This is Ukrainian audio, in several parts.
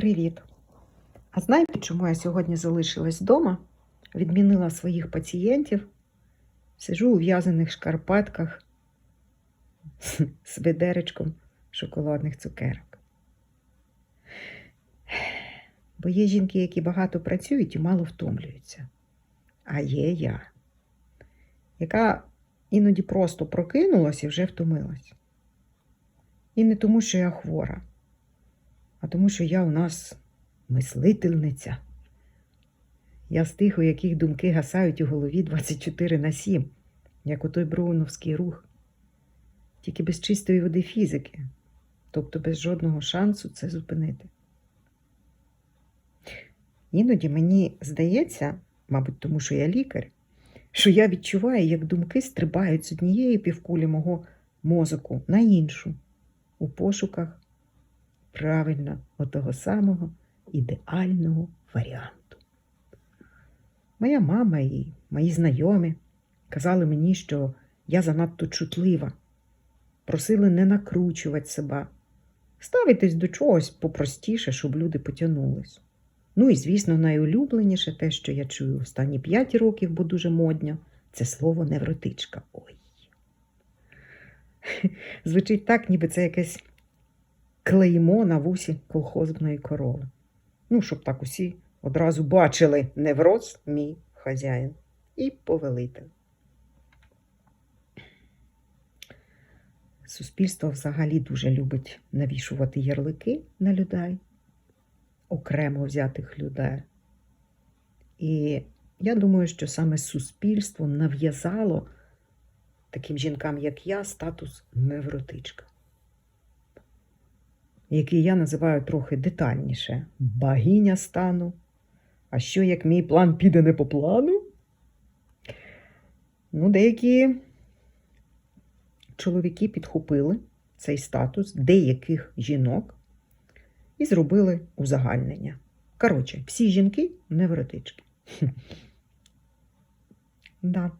Привіт! А знаєте, чому я сьогодні залишилась вдома? Відмінила своїх пацієнтів, сижу у в'язаних шкарпетках з ведеречком шоколадних цукерок. Бо є жінки, які багато працюють і мало втомлюються. А є я, яка іноді просто прокинулась і вже втомилась. І не тому, що я хвора а тому, що я у нас мислительниця. Я з тих, у яких думки гасають у голові 24 на 7, як у той броуновський рух, тільки без чистої води фізики, тобто без жодного шансу це зупинити. Іноді мені здається, мабуть, тому що я лікар, що я відчуваю, як думки стрибають з однієї півкулі мого мозоку на іншу у пошуках правильно отого самого ідеального варіанту. Моя мама і мої знайомі казали мені, що я занадто чутлива, просили не накручувати себе, ставитись до чогось попростіше, щоб люди потягнулись. Ну і, звісно, найулюбленіше те, що я чую останні п'ять років, бо дуже модня, це слово невротичка. Ой. Звучить так, ніби це якесь клеймо на вусі колхозної корови. Ну, щоб так усі одразу бачили невроз мій хазяїн і повелитель. Суспільство взагалі дуже любить навішувати ярлики на людей, окремо взятих людей. І я думаю, що саме суспільство нав'язало таким жінкам, як я, статус невротичка який я називаю трохи детальніше богиня стану. А що, як мій план піде не по плану? Ну, деякі чоловіки підхопили цей статус деяких жінок і зробили узагальнення. Коротше, всі жінки невротички. Да,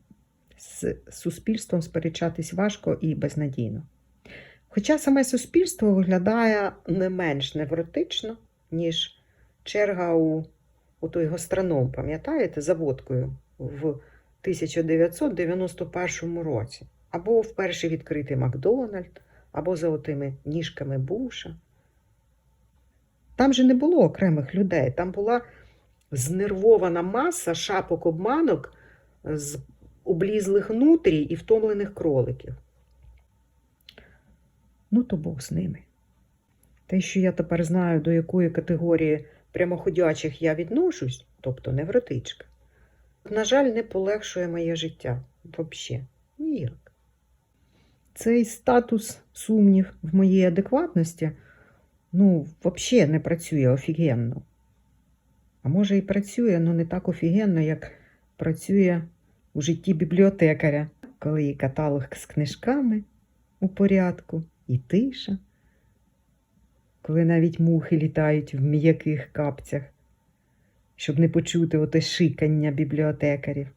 з суспільством сперечатись важко і безнадійно. Хоча саме суспільство виглядає не менш невротично, ніж черга у, у той гастроном, пам'ятаєте, за водкою в 1991 році. Або вперше відкритий Макдональд, або за отими ніжками Буша. Там же не було окремих людей, там була знервована маса шапок обманок з облізлих нутрій і втомлених кроликів. Ну, то Бог з ними. Те, що я тепер знаю, до якої категорії прямоходячих я відношусь, тобто невротичка, на жаль, не полегшує моє життя взагалі. Ніяк. Цей статус сумнів в моїй адекватності, ну, взагалі не працює офігенно. А може і працює, але не так офігенно, як працює у житті бібліотекаря, коли є каталог з книжками у порядку і тиша, коли навіть мухи літають в м'яких капцях, щоб не почути оте шикання бібліотекарів.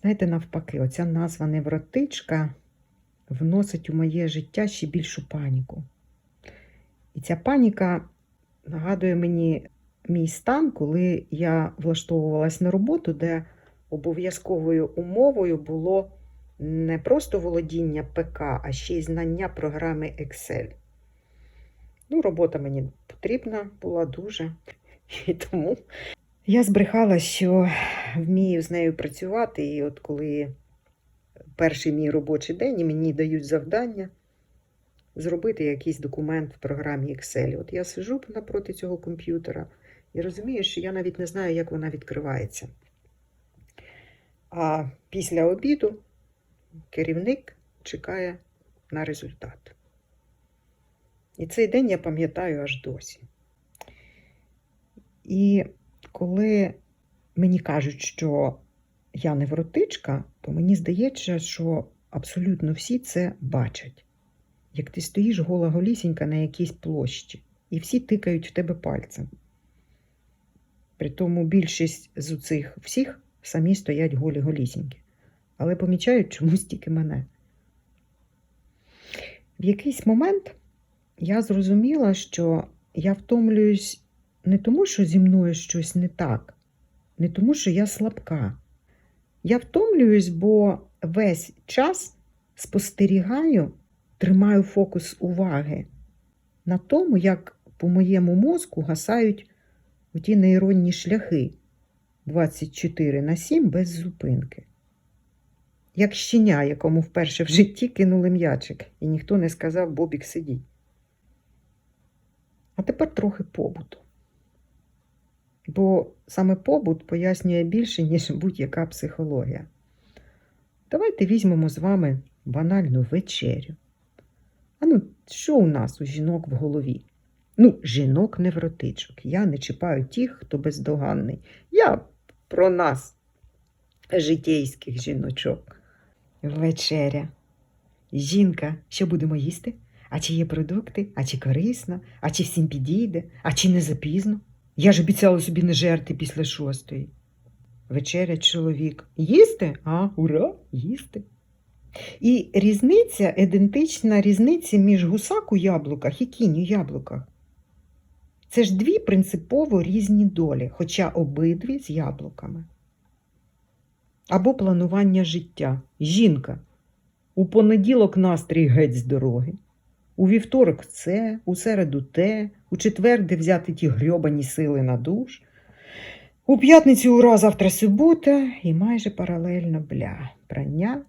Знаєте, навпаки, оця назва невротичка вносить у моє життя ще більшу паніку. І ця паніка нагадує мені мій стан, коли я влаштовувалась на роботу, де обов'язковою умовою було не просто володіння ПК, а ще й знання програми Excel. Ну, робота мені потрібна була дуже. І тому я збрехала, що вмію з нею працювати. І от коли перший мій робочий день і мені дають завдання зробити якийсь документ в програмі Excel. От я сижу напроти цього комп'ютера і розумію, що я навіть не знаю, як вона відкривається. А після обіду керівник чекає на результат. І цей день я пам'ятаю аж досі. І коли мені кажуть, що я невротичка, то мені здається, що абсолютно всі це бачать. Як ти стоїш гола голісінька на якійсь площі, і всі тикають в тебе пальцем. Притому більшість з цих всіх самі стоять голі голісіньки але помічають чомусь тільки мене. В якийсь момент я зрозуміла, що я втомлююсь не тому, що зі мною щось не так, не тому, що я слабка. Я втомлююсь, бо весь час спостерігаю, тримаю фокус уваги на тому, як по моєму мозку гасають оті нейронні шляхи 24 на 7 без зупинки. Як щеня, якому вперше в житті кинули м'ячик, і ніхто не сказав Бобік сидіть. А тепер трохи побуту. Бо саме побут пояснює більше, ніж будь-яка психологія. Давайте візьмемо з вами банальну вечерю. А ну, що у нас у жінок в голові? Ну, жінок невротичок. Я не чіпаю тих, хто бездоганний. Я про нас, житейських жіночок. Вечеря. Жінка, що будемо їсти? А чи є продукти? А чи корисно? А чи всім підійде? А чи не запізно? Я ж обіцяла собі не жерти після шостої. Вечеря чоловік. Їсти? А, ура, їсти. І різниця ідентична різниці між гусак у яблуках і кінь у яблуках. Це ж дві принципово різні долі, хоча обидві з яблуками. Або планування життя. Жінка. У понеділок настрій геть з дороги. У вівторок це, у середу те, у четвер, де взяти ті грьобані сили на душ. У п'ятницю ура, завтра субота і майже паралельно бля, прання,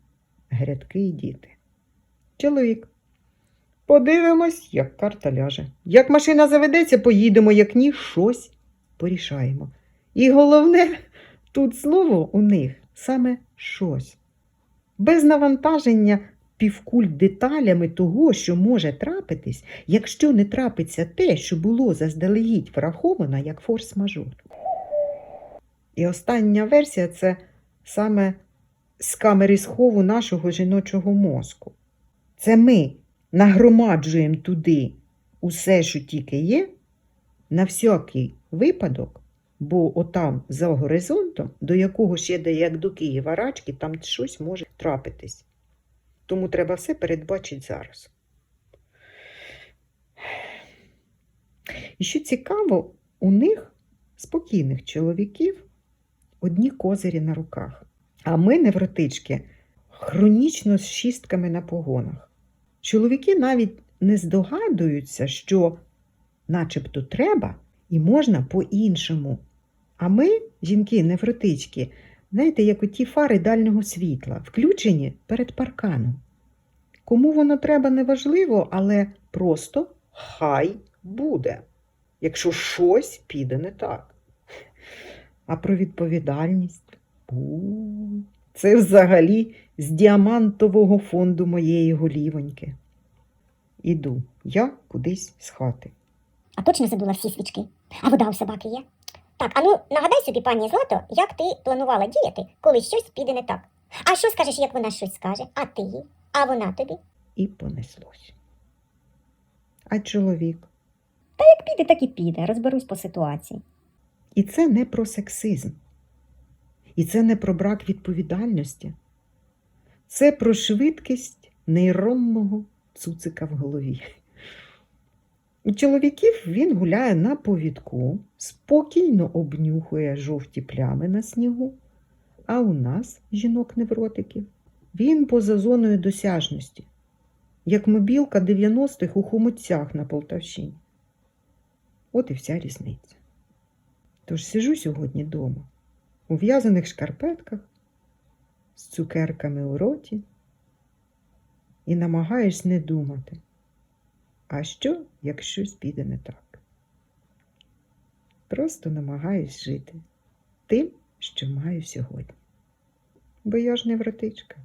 грядки і діти. Чоловік. Подивимось, як карта ляже. Як машина заведеться, поїдемо, як ні, щось порішаємо. І головне, тут слово у них саме щось. Без навантаження півкуль деталями того, що може трапитись, якщо не трапиться те, що було заздалегідь враховано як форс-мажор. І остання версія це саме з камери схову нашого жіночого мозку. Це ми нагромаджуємо туди усе, що тільки є, на всякий випадок, бо отам за горизонтом, до якого ще де як до Києва рачки, там щось може трапитись. Тому треба все передбачити зараз. І що цікаво, у них, спокійних чоловіків, одні козирі на руках. А ми, невротички, хронічно з шістками на погонах. Чоловіки навіть не здогадуються, що начебто треба і можна по-іншому. А ми, жінки, невротички, знаєте, як оті фари дальнього світла, включені перед парканом. Кому воно треба, неважливо, але просто хай буде, якщо щось піде не так. А про відповідальність це взагалі з діамантового фонду моєї голівоньки. Іду я кудись з хати. А точно задула всі свічки? А вода у собаки є? Так, а ну нагадай собі, пані Злато, як ти планувала діяти, коли щось піде не так. А що скажеш, як вона щось скаже, а ти їй, а вона тобі? І понеслось. А чоловік. Та Як піде, так і піде, розберусь по ситуації. І це не про сексизм. І це не про брак відповідальності. Це про швидкість нейронного цуцика в голові. У чоловіків він гуляє на повідку, спокійно обнюхує жовті плями на снігу, а у нас, жінок-невротиків, він поза зоною досяжності, як мобілка 90-х у хомутцях на Полтавщині. От і вся різниця. Тож сижу сьогодні вдома, у в'язаних шкарпетках, з цукерками у роті, і намагаюсь не думати. А що, як щось піде не так? Просто намагаюсь жити тим, що маю сьогодні. Бо я ж невротичка.